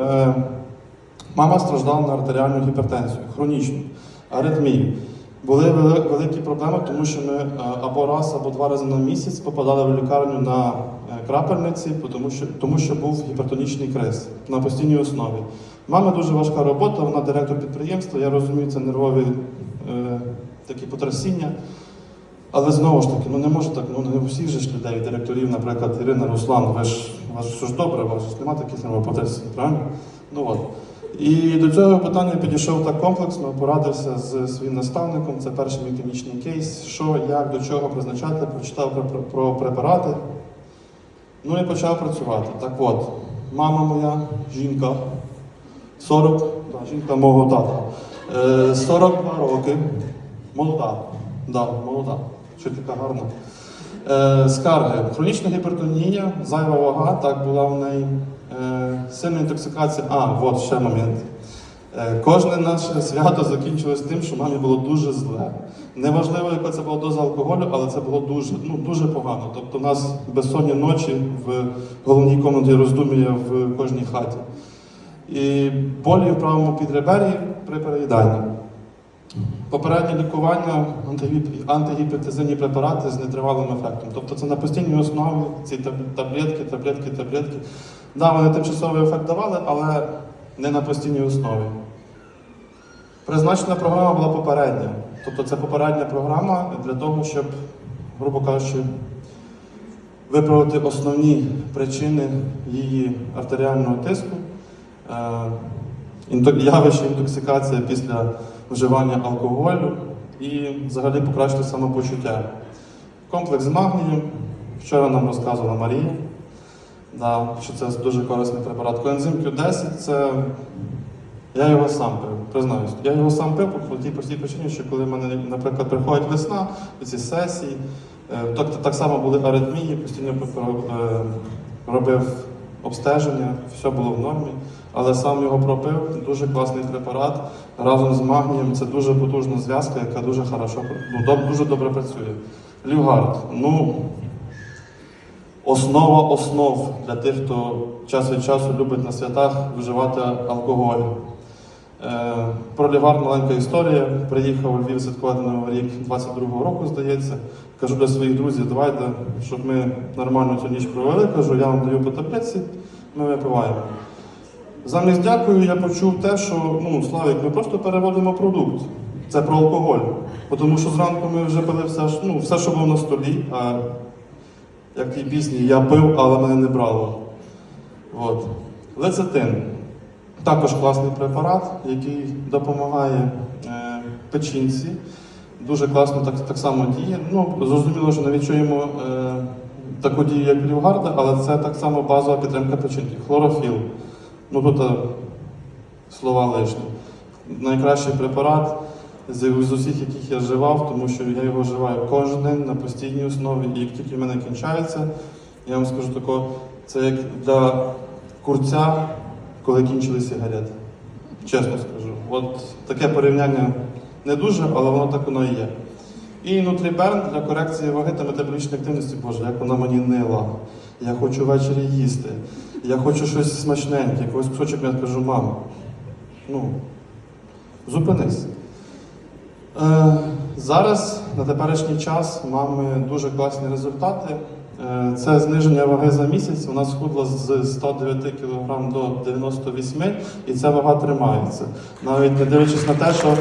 Е, Мама страждала на артеріальну гіпертензію, хронічну, аритмію. Були великі проблеми, тому що ми е, або раз, або два рази на місяць попадали в лікарню на е, крапельниці, тому що, тому що був гіпертонічний криз на постійній основі. Мама дуже важка робота, вона директор підприємства. Я розумію, це нервові е, такі потрясіння. Але знову ж таки, ну не може так, ну не всіх же ж людей, директорів, наприклад, Ірина, Руслан, ви ж у вас все ж добре, у вас немає таких нервопотрясінь, правильно? Ну от. І до цього питання підійшов так комплексно, порадився з своїм наставником. Це перший мій клінічний кейс, що, як, до чого призначати, прочитав про, про, препарати. Ну і почав працювати. Так от, мама моя, жінка, 40, да, жінка мого тата, е, 42 роки, молода, да, молода, що така гарна. Е, скарги. Хронічна гіпертонія, зайва вага, так була в неї. Е, сильна інтоксикація. А, от ще момент. Е, кожне наше свято закінчилось тим, що мамі було дуже зле. Неважливо, яка це була доза алкоголю, але це було дуже, ну, дуже погано. Тобто у нас безсонні ночі в головній комнаті роздум'я в кожній хаті. І болі в правому підребері при переїданні. Попереднє лікування антигіп- антигіпертизинні препарати з нетривалим ефектом. Тобто це на постійній основі ці таблетки, таблетки, таблетки. Да, вони тимчасовий ефект давали, але не на постійній основі. Призначена програма була попередня. Тобто це попередня програма для того, щоб, грубо кажучи, виправити основні причини її артеріального тиску, е, явище інтоксикація після вживання алкоголю і взагалі покращити самопочуття. Комплекс з магнієм. Вчора нам розказувала Марія, да, що це дуже корисний препарат. Коензим Q10 це я його сам пив, признаюсь. Я його сам пив по тій простій причині, що коли в мене, наприклад, приходить весна, ці сесії, е, так, так само були аритмії, постійно е, робив обстеження, все було в нормі. Але сам його пропив, дуже класний препарат. Разом з магнієм це дуже потужна зв'язка, яка дуже хорошо, ну, дуже добре працює. Лівгард, ну основа основ для тих, хто час від часу любить на святах вживати алкоголь. Е, Про Лівард маленька історія. Приїхав у Львів святкувати Новий рік 22-го року, здається. Кажу до своїх друзів, давайте, щоб ми нормально цю ніч провели. Кажу, я вам даю по таблетці, ми випиваємо. Замість дякую, я почув те, що ну, Славік, ми просто переводимо продукт. Це про алкоголь. Тому що зранку ми вже пили все, ну, все, що було на столі, а як тій пісні, я пив, але мене не брало. От. Лецитин. Також класний препарат, який допомагає е, печінці. Дуже класно так, так само діє. Ну, зрозуміло, що не відчуємо е, таку дію, як Лівгарда, але це так само базова підтримка печінки. Хлорофіл. Ну е, слова лишні. Найкращий препарат з усіх, яких я вживав, тому що я його вживаю кожен день на постійній основі. І як тільки в мене кінчається, я вам скажу тако, це як для курця, коли кінчили сигарети. Чесно скажу. От таке порівняння не дуже, але воно так воно і є. І нутріберн для корекції ваги та метаболічної активності, Боже, як вона мені нила. Я хочу ввечері їсти. Я хочу щось смачненьке, якогось кусочок я кажу, мам, ну, зупинись. Е, зараз, на теперішній час, маємо дуже класні результати. Е, це зниження ваги за місяць. Вона схудла з 109 кг до 98 і ця вага тримається. Навіть не дивлячись на те, що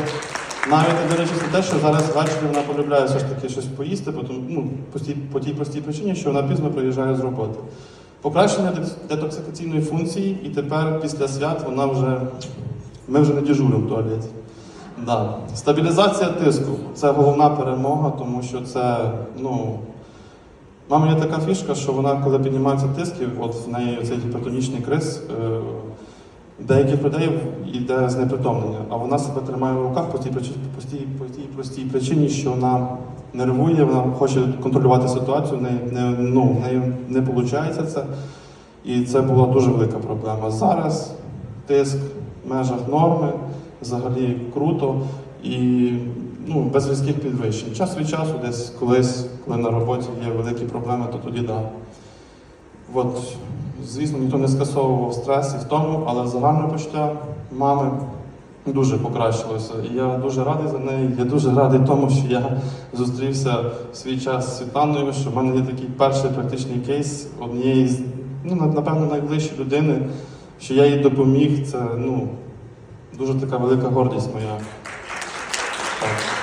навіть не дивлячись на те, що зараз ввечері вона полюбляє все ж таки щось поїсти, бо тому- ну, по, тій, по тій простій причині, що вона пізно приїжджає з роботи. Покращення детоксикаційної функції, і тепер після свят вона вже ми вже не дежуримо в туалеті. Да. Стабілізація тиску це головна перемога, тому що це, ну. Мама є така фішка, що вона, коли піднімаються тиски, от в неї цей гіпертонічний криз, е, деяких людей йде знепритомлення, а вона себе тримає в руках по тій, причині, по тій, по тій простій причині, що вона нервує, вона хоче контролювати ситуацію, в неї не, ну, в неї не виходить це. І це була дуже велика проблема. Зараз тиск в межах норми, взагалі круто і ну, без різких підвищень. Час від часу, десь колись, коли на роботі є великі проблеми, то тоді да. От звісно, ніхто не скасовував стрес і втому, але загальне почуття мами дуже покращилося. І я дуже радий за неї. Я дуже радий тому, що я зустрівся в свій час з Світланою, що в мене є такий перший практичний кейс однієї з, ну, напевно, найближчої людини, що я їй допоміг. Це ну, дуже така велика гордість моя. Так.